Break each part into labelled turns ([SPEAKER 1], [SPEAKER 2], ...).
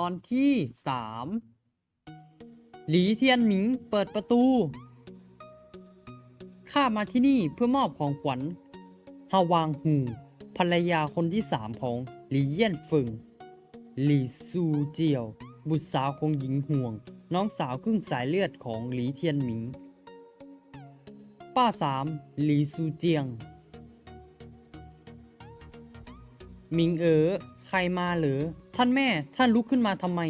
[SPEAKER 1] ตอนที่สามหลีเทียนหมิงเปิดประตู ข้ามาที่นี่เพื่อมอบของขวัญฮาวางหูภรรยาคนที่สามของหลีเยี่ยนเฟิงหลีซูเจียว บุตรสาวของหญิงห่วง น้องสาวครึ่งสายเลือดของหลีเทียนหมิง ป้าสามหลีซูเจียงหมิงเอ๋อใครมาหรือ ท่านแม่ท่านลุกขึ้นมาทำไม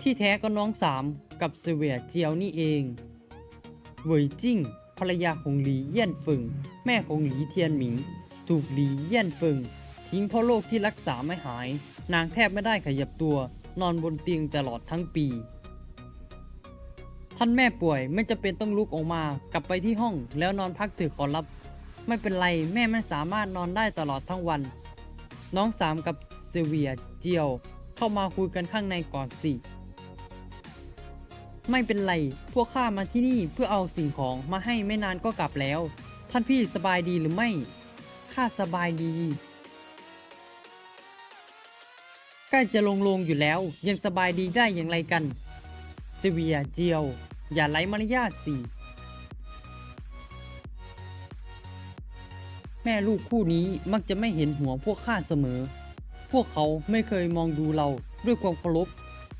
[SPEAKER 1] ที่แท้ก็น้องสามกับเสวียเจียวนี่เองเวยจิ้งภรรยาของหลีเยี่ยนเฟิงแม่ของหลีเทียนหมิง ถูกหลีเยี่ยนเฟิงทิ้งเพราะโรคที่รักษาไม่หาย นางแทบไม่ได้ขยับตัวนอนบนเตียงตลอดทั้งปี ท่านแม่ป่วยไม่จะเป็นต้องลุกออกมากลับไปที่ห้องแล้วนอนพักถือขอรับ ไม่เป็นไรแม่ไม่สามารถนอนได้ตลอดทั้งวัน น้องสามกับเซเวียเจียว เข้ามาคุยกันข้างในก่อนสิ ไม่เป็นไร พวกข้ามาที่นี่เพื่อเอาสิ่งของมาให้ไม่นานก็กลับแล้ว ท่านพี่สบายดีหรือไม่ ข้าสบายดี ใกล้จะลงลงอยู่แล้ว ยังสบายดีได้อย่างไรกัน เซเวียเจียว อย่าไร้มารยาทสิ ม่ลูกคู่นี้มักจะไม่เห็นหัวพวกข้าเสมอ พวกเขาไม่เคยมองดูเราด้วยความเคารพ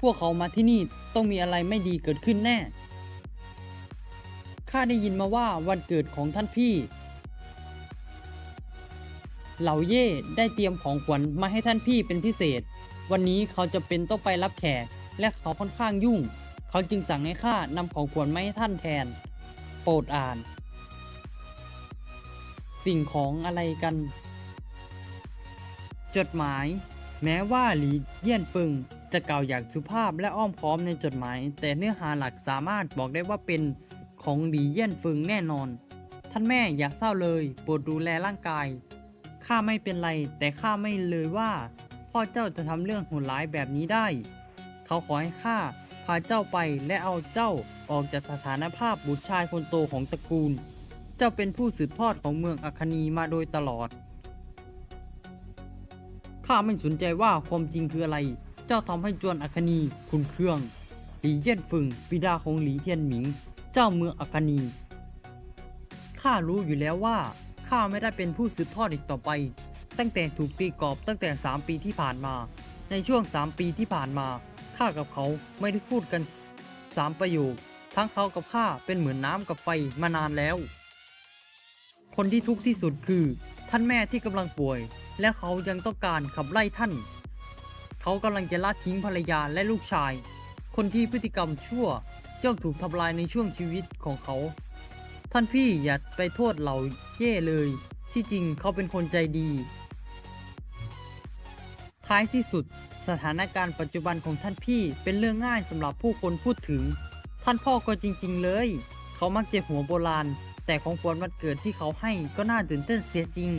[SPEAKER 1] พวกเขามาที่นี่ต้องมีอะไรไม่ดีเกิดขึ้นแน่ ข้าได้ยินมาว่าวันเกิดของท่านพี่ เหล่าเย่ได้เตรียมของขวัญมาให้ท่านพี่เป็นพิเศษ วันนี้เขาจะเป็นต้องไปรับแขก และเขาค่อนข้างยุ่ง เขาจึงสั่งให้ข้านำของขวัญมาให้ท่านแทน โปรดอ่าน สิ่งของอะไรกัน จดหมาย แม้ว่าหลีเยี่ยนฟึงจะกล่าวอย่างสุภาพและอ้อมค้อมในจดหมาย แต่เนื้อหาหลักสามารถบอกได้ว่าเป็นของหลีเยี่ยนฟึงแน่นอน ท่านแม่อย่าเศร้าเลยโปรดดูแลร่างกาย ข้าไม่เป็นไร แต่ข้าไม่เลยว่า พ่อเจ้าจะทำเรื่องโหดร้ายแบบนี้ได้ เขาขอให้ข้าพาเจ้าไปและเอาเจ้าออกจากสถานภาพบุตรชายคนโตของตระกูล เจ้าเป็นผู้สืบทอดของเมืองอัคนีมาโดยตลอด ข้าไม่สนใจว่าความจริงคืออะไร เจ้าทำให้จวนอัคนีขุนเครื่อง หลีเยี่ยนฟึงบิดาของหลีเทียนหมิง เจ้าเมืองอัคนีข้ารู้อยู่แล้วว่าข้าไม่ได้เป็นผู้สืบทอดอีกต่อไป ตั้งแต่ถูกตีกรอบตั้งแต่ 3 ปีที่ผ่านมา ในช่วง 3 ปีที่ผ่านมาข้ากับเขาไม่ได้พูดกัน 3 ประโยค ทั้งเขากับข้าเป็นเหมือนน้ำกับไฟมานานแล้ว คนที่ทุกข์ที่สุดคือ ท่านแม่ที่กำลังป่วย และเขายังต้องการขับไล่ท่าน เขากำลังจะละทิ้งภรรยาและลูกชาย คนที่พฤติกรรมชั่วย่อมถูกทำลายในช่วงชีวิตของเขา ท่านพี่อย่าไปโทษเหล่าเย่เลย ที่จริงเขาเป็นคนใจดี ท้ายที่สุด สถานการณ์ปัจจุบันของท่านพี่เป็นเรื่องง่ายสำหรับผู้คนพูดถึง ท่านพ่อก็จริง ๆ เลย เขามักจะหัวโบราณ แต่ของขวัญวันเกิดที่เขาให้ก็น่าตื่นเต้นเสียจริง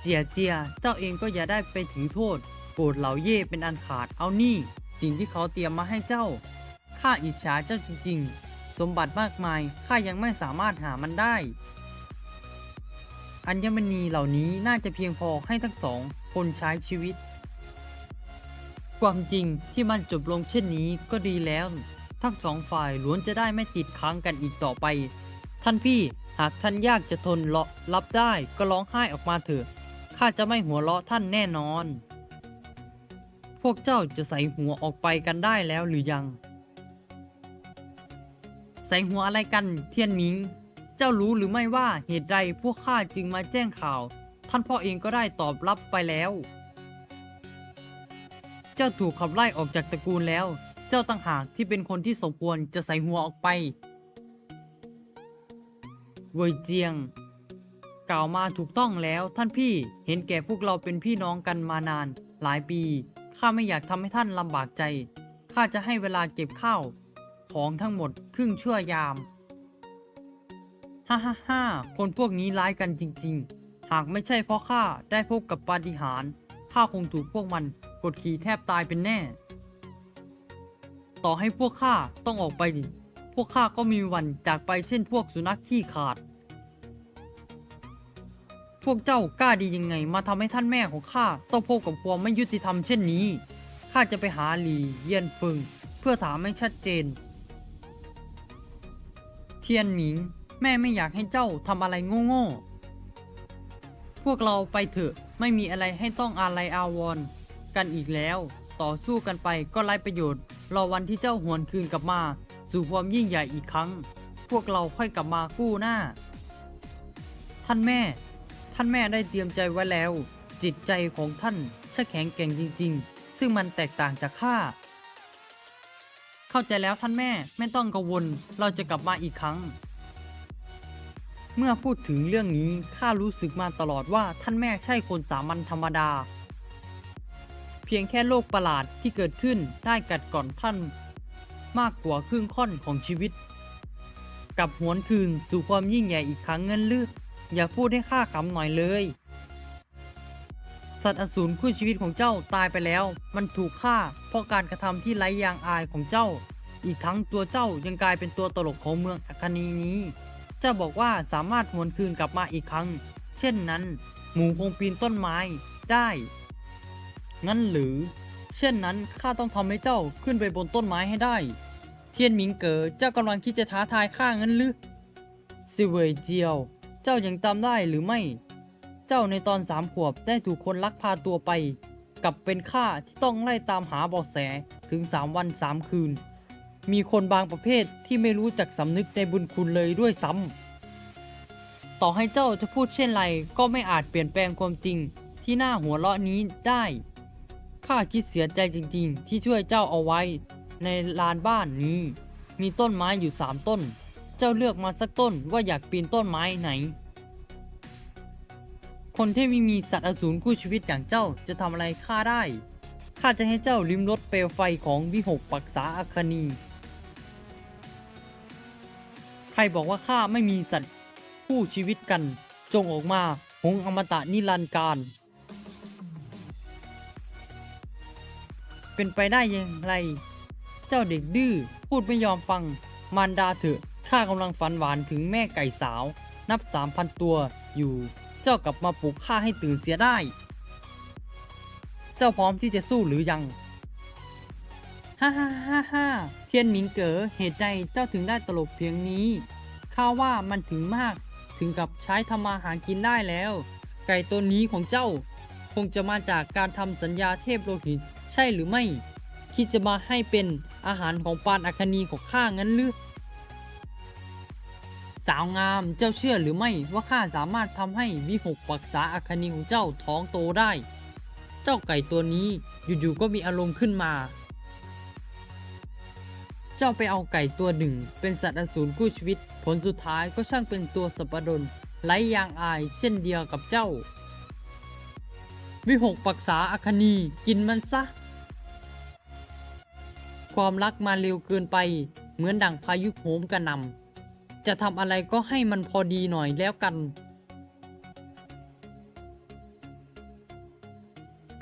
[SPEAKER 1] เจียเจีย เจ้าเองก็อย่าได้ไปถือโทษโปรดเหล่าเย่เป็นอันขาดเอานี่ สิ่งที่เขาเตรียมมาให้เจ้า ข้าอิจฉาเจ้าจริง ๆ สมบัติมากมาย ข้ายังไม่สามารถหามันได้ อัญมณีเหล่านี้น่าจะเพียงพอให้ทั้งสอง คนใช้ชีวิต ความจริงที่มันจบลงเช่นนี้ก็ดีแล้ว ทั้งสองฝ่ายล้วนจะได้ไม่ติดค้างกันอีกต่อไป ท่านพี่หากท่านยากจะทนเลาะรับได้ก็ร้องไห้ออกมาเถอะข้าจะไม่หัวเราะท่านแน่นอน พวกเจ้าจะใส่หัวออกไปกันได้แล้วหรือยัง ใส่หัวอะไรกันเทียนหมิง เจ้ารู้หรือไม่ว่าเหตุใดพวกข้าจึงมาแจ้งข่าว ท่านพ่อเองก็ได้ตอบรับไปแล้ว เจ้าถูกขับไล่ออกจากตระกูลแล้ว จ้าต่างหากที่เป็นคนที่สมควรจะใส่หัวออกไป เวยเจียง กล่าวมาถูกต้องแล้วท่านพี่เห็นแก่พวกเราเป็นพี่น้องกันมานาน หลายปี ข้าไม่อยากทำให้ท่านลำบากใจ ข้าจะให้เวลาเก็บข้าวของทั้งหมดครึ่งชั่วยาม ฮ่าฮ่าฮ่าคนพวกนี้ร้ายกันจริง ๆ หากไม่ใช่เพราะข้าได้พบกับปาฏิหาริย์ข้าคงถูกพวกมันกดขี่แทบตายเป็นแน่ ต่อให้พวกข้าต้องออกไปพวกข้าก็มีวันจากไปเช่นพวกสุนัขขี้ขาดพพวกเจ้ากล้าดียังไง มาทำให้ท่านแม่ของข้าต้องพบกับความไม่ยุติธรรมเช่นนี้ข้าจะไปหาหลีเยียนฟึงเพื่อถามให้ชัดเจน เทียนหมิง แม่ไม่อยากให้เจ้าทำอะไรโง่ๆพวกเราไปเถอะไม่มีอะไรให้ต้องอาลัยอาวรณ์กันอีกแล้ว ต่อสู้กันไปก็ไร้ประโยชน์ รอวันที่เจ้าหวนคืนกลับมา สู่ความยิ่งใหญ่อีกครั้ง พวกเราค่อยกลับมากู้หน้า ท่านแม่ ท่านแม่ได้เตรียมใจไว้แล้ว จิตใจของท่านช่างแข็งแกร่งจริง ๆ ซึ่งมันแตกต่างจากข้าเข้าใจแล้วท่านแม่ไม่ต้องกังวล เราจะกลับมาอีกครั้ง เมื่อพูดถึงเรื่องนี้ข้ารู้สึกมาตลอดว่าท่านแม่ใช่คนสามัญธรรมดา เพียงแค่โลกประหลาดที่เกิดขึ้นได้กัดก่อนท่าน มากกว่าครึ่งค่อนของชีวิต กับหวนคืนสู่ความยิ่งใหญ่อีกครั้งเงินลืออย่าพูดให้ข้าขำหน่อยเลย สัตว์อสูรคู่ชีวิตของเจ้าตายไปแล้ว มันถูกฆ่าเพราะการกระทำที่ไร้ยางอายของเจ้า อีกทั้งตัวเจ้ายังกลายเป็นตัวตลกของเมืองอัคนีนี้ เจ้าบอกว่าสามารถหวนคืนกลับมาอีกครั้ง เช่นนั้น หมูคงปีนต้นไม้ได้ งั้นหรือ เช่นนั้นข้าต้องทำให้เจ้าขึ้นไปบนต้นไม้ให้ได้ เทียนหมิงเก๋อเจ้ากำลังคิดจะท้าทายข้างั้นหรือซิเวยเจียว เจ้ายังจำได้หรือไม่ เจ้าในตอนสามขวบได้ถูกคนลักพาตัวไป กลับเป็นข้าที่ต้องไล่ตามหาเบาะแสถึงสามวันสามคืน มีคนบางประเภทที่ไม่รู้จักสำนึกในบุญคุณเลยด้วยซ้ำต่อให้เจ้าจะพูดเช่นไรก็ไม่อาจเปลี่ยนแปลงความจริงที่หน่าหัวเราะนี้ได้ ข้าคิดเสียใจจริงๆ ที่ช่วยเจ้าเอาไว้ ในลานบ้านนี้ มีต้นไม้อยู่สามต้น เจ้าเลือกมาสักต้นว่าอยากปีนต้นไม้ไหน คนที่ไม่มีสัตว์อสูรคู่ชีวิตอย่างเจ้าจะทำอะไรข้าได้ข้าจะให้เจ้าลิ้มรสเปลวไฟของวิหกปักษาอาคนีใครบอกว่าข้าไม่มีสัตว์คู่ชีวิตกัน จงออกมาหงอมตะนิรันดร์การ เป็นไปได้อย่างไร เจ้าเด็กดื้อพูดไม่ยอมฟัง มารดาเถอะข้ากำลังฝันหวานถึงแม่ไก่สาว นับสามพันตัวอยู่ เจ้ากลับมาปลุกข้าให้ตื่นเสียได้ เจ้าพร้อมที่จะสู้หรือยังฮ่าฮ่าฮ่าฮ่าเทียนหมิงเก๋อเหตุใดเจ้าถึงได้ตลกเพียงนี้ข้าว่ามันถึงมากถึงกับใช้ทำมาหากินได้แล้ว ไก่ตัวนี้ของเจ้า คงจะมาจากการทำสัญญาเทพโลหิต ใช่หรือไม่ คิดจะมาให้เป็นอาหารของปานอัคนีของข้างั้นหรือ สาวงามเจ้าเชื่อหรือไม่ว่าข้าสามารถทำให้วิหกปักษาอัคนีของเจ้าท้องโตได้ เจ้าไก่ตัวนี้อยู่ๆก็มีอารมณ์ขึ้นมา เจ้าไปเอาไก่ตัวหนึ่ง เป็นสัตว์อสูรคู่ชีวิต ผลสุดท้ายก็ช่างเป็นตัวสัปดนไร้ยางอายเช่นเดียวกับเจ้าวิหกปักษาอัคนีกินมันซะ ความรักมาเร็วเกินไป เหมือนดั่งพายุโหมกระหนำจะทำอะไรก็ให้มันพอดีหน่อยแล้วกัน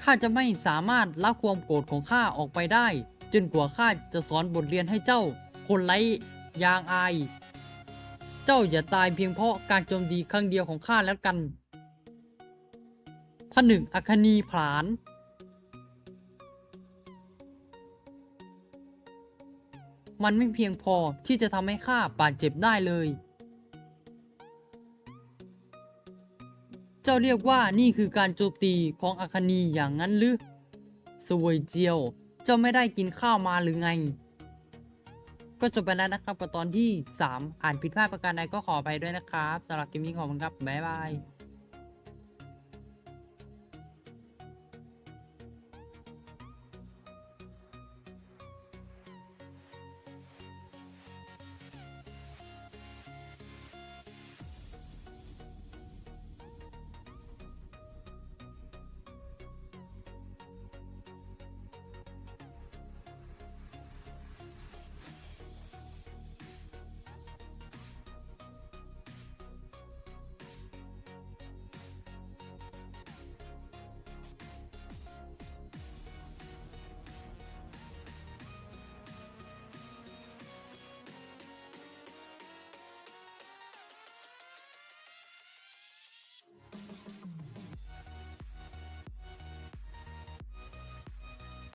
[SPEAKER 1] ข้าจะไม่สามารถละความโกรธของข้าออกไปได้ จนกว่าข้าจะสอนบทเรียนให้เจ้า คนไร้ยางอาย เจ้าอย่าตายเพียงเพราะการโจมตีครั้งเดียวของข้าแล้วกันผนึกอคนีผลาน มันไม่เพียงพอที่จะทำให้ข้าบาดเจ็บได้เลย เจ้าเรียกว่านี่คือการโจมตีของอาคนีอย่างนั้นหรือสวยเจียว เจ้าไม่ได้กินข้าวมาหรือไง ก็จบไปแล้วนะครับกับตอนที่ 3 อ่านผิดพลาดประการใดก็ขอไปด้วยนะครับสำหรับคลิปนี้ขอบคุณครับ บ๊ายบาย